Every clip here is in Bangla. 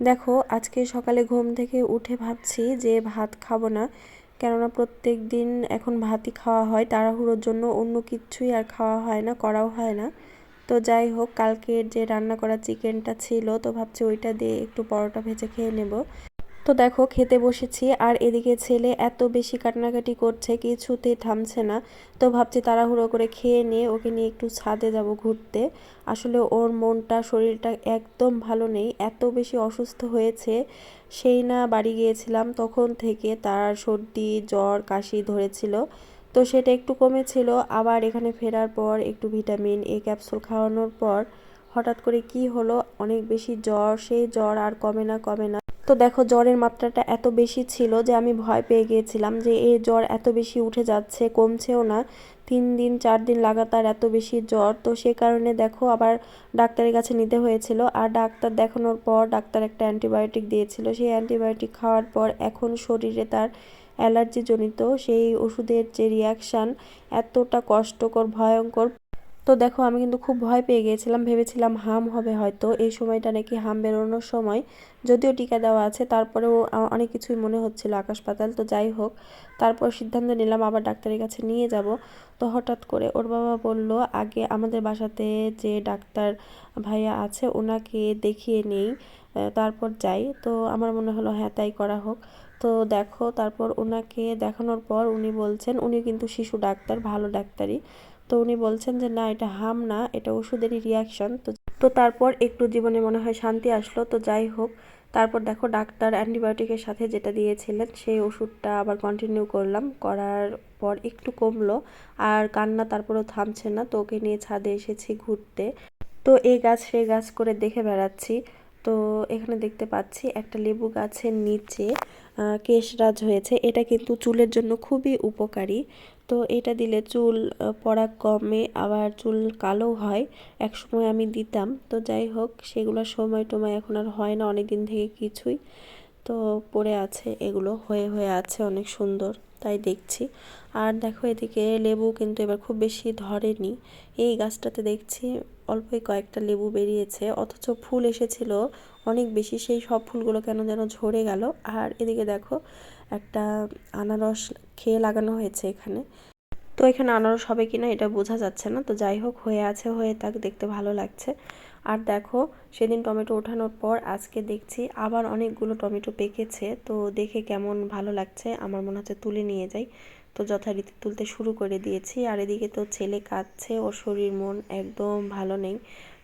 দেখো, আজকে সকালে ঘুম থেকে উঠে ভাবছি যে ভাত খাব না। কেননা প্রত্যেক দিন এখন ভাতই খাওয়া হয়, তাড়াহুড়োর জন্য অন্য কিছুই আর খাওয়া হয় না, করাও হয় না। তো যাই হোক, কালকের যে রান্না করা চিকেনটা ছিল, তো ভাবছি ওইটা দিয়ে একটু পরোটা ভেজে খেয়ে নেব। তো দেখো, খেতে বসেছি আর এদিকে ছেলে এত বেশি কান্নাকাটি করছে কিছুতে থামছে না। তো ভাবছি তাড়াহুড়ো করে খেয়ে নিয়ে ওকে নিয়ে একটু ছাদে যাব ঘুরতে। আসলে ওর মনটা, শরীরটা একদম ভালো নেই, এত বেশি অসুস্থ হয়েছে। সেই না বাড়ি গিয়েছিলাম, তখন থেকে তার সর্দি, জ্বর, কাশি ধরেছিল। তো সেটা একটু কমেছিল, আবার এখানে ফেরার পর একটু ভিটামিন, এ ক্যাপসুল খাওয়ানোর পর হঠাৎ করে কি হলো, অনেক বেশি জ্বর, সেই জ্বর আর কমে না কমে না। তো দেখো জ্বরের মাত্রাটা এত বেশি ছিল যে আমি ভয় পেয়ে গিয়েছিলাম যে এই জ্বর এত বেশি উঠে যাচ্ছে, কমছেও না। তিন দিন, চার দিন লাগাতার এত বেশি জ্বর। তো সে কারণে দেখো আবার ডাক্তারের কাছে নিতে হয়েছিল। আর ডাক্তার দেখানোর পর ডাক্তার একটা অ্যান্টিবায়োটিক দিয়েছিল। সেই অ্যান্টিবায়োটিক খাওয়ার পর এখন শরীরে তার অ্যালার্জিজনিত সেই ওষুধের যে রিয়াকশান এতটা কষ্টকর, ভয়ঙ্কর তো দেখো, আমি কিন্তু খুব ভয় পেয়ে গিয়েছিলাম। ভেবেছিলাম হাম হবে হয়তো। এই সময়টা নাকি হাম বেরোনোর সময়। যদিও টিকা দেওয়া আছে, তারপরেও অনেক কিছুই মনে হচ্ছিল আকাশ পাতাল। তো যাই হোক, তারপর সিদ্ধান্ত নিলাম আবার ডাক্তারের কাছে নিয়ে যাব। তো হঠাৎ করে ওর বাবা বলল, আগে আমাদের বাসাতে যে ডাক্তার ভাইয়া আছে ওনাকে দেখিয়ে নেই তারপর যাই। তো আমার মনে হলো হ্যাঁ তাই করা হোক। তো দেখো, তারপর ওনাকে দেখানোর পর উনি বলছেন, উনি কিন্তু শিশু ডাক্তার, ভালো ডাক্তারই। তো উনি বলছেন যে, না, এটা হাম না, এটা ওষুধেরই রিয়াকশন তো তো তারপর একটু জীবনে মনে হয় শান্তি আসলো। তো যাই হোক, তারপর দেখো ডাক্তার অ্যান্টিবায়োটিকের সাথে যেটা দিয়েছিলেন, সেই ওষুধটা আবার কন্টিনিউ করলাম। করার পর একটু কমলো, আর কান্না তারপরেও থামছে না। তো ওকে নিয়ে ছাদে এসেছি ঘুরতে। তো এই গাছ, সেই গাছ করে দেখে বেড়াচ্ছি। তো এখানে দেখতে পাচ্ছি একটা লেবু গাছের নিচে কেশরাজ হয়েছে। এটা কিন্তু চুলের জন্য খুবই উপকারী। তো এটা দিলে চুল পড়া কমে, আবার চুল কালো হয়। এক সময় আমি দিতাম। তো যাই হোক, সেগুলো সময় টময় এখন আর হয় না অনেক দিন থেকে কিছুই। তো পড়ে আছে, এগুলো হয়ে হয়ে আছে, অনেক সুন্দর। তাই দেখছি। আর দেখো এদিকে লেবু কিন্তু এবার খুব বেশি ধরেনি। এই গাছটাতে দেখছি অল্পই কয়েকটা লেবু বেরিয়েছে, অথচ ফুল এসেছিল অনেক বেশি। সেই সব ফুলগুলো কেন যেন ঝরে গেল। আর এদিকে দেখো একটা আনারস খেয়ে লাগানো হয়েছে এখানে। তো এখানে আনারস হবে কিনা এটা বোঝা যাচ্ছে না। তো যাই হোক, হয়ে আছে, হয়ে তাক দেখতে ভালো লাগছে। আর দেখো, সেদিন টমেটো ওঠানোর পর আজকে দেখছি আবার অনেকগুলো টমেটো পেকেছে, তো দেখে কেমন ভালো লাগছে। আমার মনে হচ্ছে তুলে নিয়ে যাই। তো যথারীতি তুলতে শুরু করে দিয়েছি। আর এদিকে তো ছেলে কাঁদছে, ওর শরীর মন একদম ভালো নেই।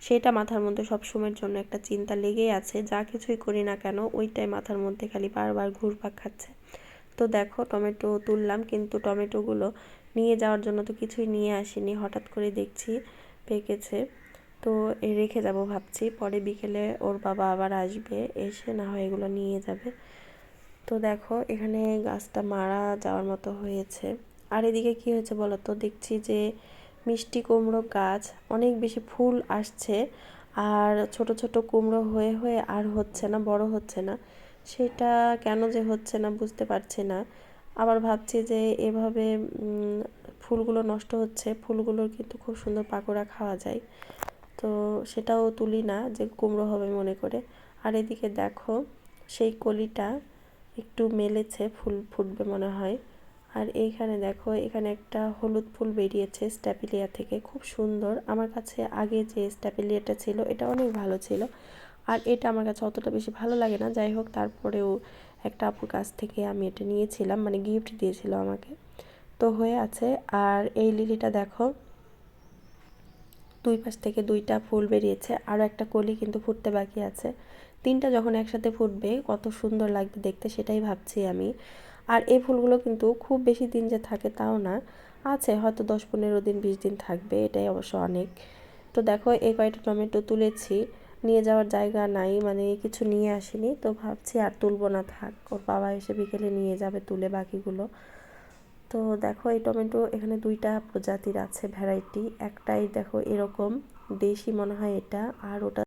সেটা মাথার মধ্যে সব সময়ের জন্য একটা চিন্তা লেগেই আছে, যা কিছুই করি না কেন ওইটাই মাথার মধ্যে খালি বারবার ঘুরপাক খাচ্ছে। তো দেখো, টমেটো তুললাম, কিন্তু টমেটোগুলো নিয়ে যাওয়ার জন্য তো কিছুই নিয়ে আসিনি। হঠাৎ করে দেখছি পেকেছে। তো রেখে যাব ভাবছি। পরে বিকেলে ওর বাবা আবার আসবে, এসে না হয় এগুলো নিয়ে যাবে। তো দেখো, এখানে গাছটা মারা যাওয়ার মতো হয়েছে। আর এদিকে কি হয়েছে বলো তো? দেখছি যে মিষ্টি কুমড়ো গাছ, অনেক বেশি ফুল আসছে। আর ছোট ছোট কুমড়ো হয়ে হয়ে আর হচ্ছে না, বড় হচ্ছে না। সেটা কেন যে হচ্ছে না বুঝতে পারছি না। আবার ভাবছি যে এভাবে ফুলগুলো নষ্ট হচ্ছে। ফুলগুলোর কিন্তু খুব সুন্দর পাকোড়া খাওয়া যায়। তো সেটাও তুলি না যে কুমড়ো হবে মনে করে। আর এদিকে দেখো, সেই কলিটা একটু মেলেছে, ফুল ফুটবে মনে হয়। আর এইখানে দেখো, এখানে একটা হলুদ ফুল বেরিয়েছে স্ট্যাপিলিয়া থেকে, খুব সুন্দর। আমার কাছে আগে যে স্ট্যাপিলিয়াটা ছিল, এটা অনেক ভালো ছিল। আর এটা আমার কাছে অতটা বেশি ভালো লাগে না। যাই হোক, তারপরেও একটা আপুর কাছ থেকে আমি এটা নিয়েছিলাম মানে গিফট দিয়েছিল আমাকে। তো হয়ে আছে। আর এই লিলিটা দেখো দুই পাশ থেকে দুইটা ফুল বেরিয়েছে, আরও একটা কলি কিন্তু ফুটতে বাকি আছে। তিনটা যখন একসাথে ফুটবে, কত সুন্দর লাগবে দেখতে, সেটাই ভাবছি আমি। আর এই ফুলগুলো কিন্তু খুব বেশি দিন যে থাকে তাও না, আছে হয়তো দশ পনেরো দিন, বিশ দিন থাকবে, এটাই অবশ্য অনেক। তো দেখো, এই কয়টা টমেটো তুলেছি, নিয়ে যাওয়ার জায়গা নাই মানে কিছু নিয়ে আসিনি, তো ভাবছি আর তুলবো না, থাক, ওর বাবা এসে বিকেলে নিয়ে যাবে, তুলে বাকিগুলো। তো দেখো এই টমেটো, এখানে দুইটা প্রজাতির আছে, ভ্যারাইটি। একটাই দেখো এরকম, দেশি মনে হয় এটা, আর ওটা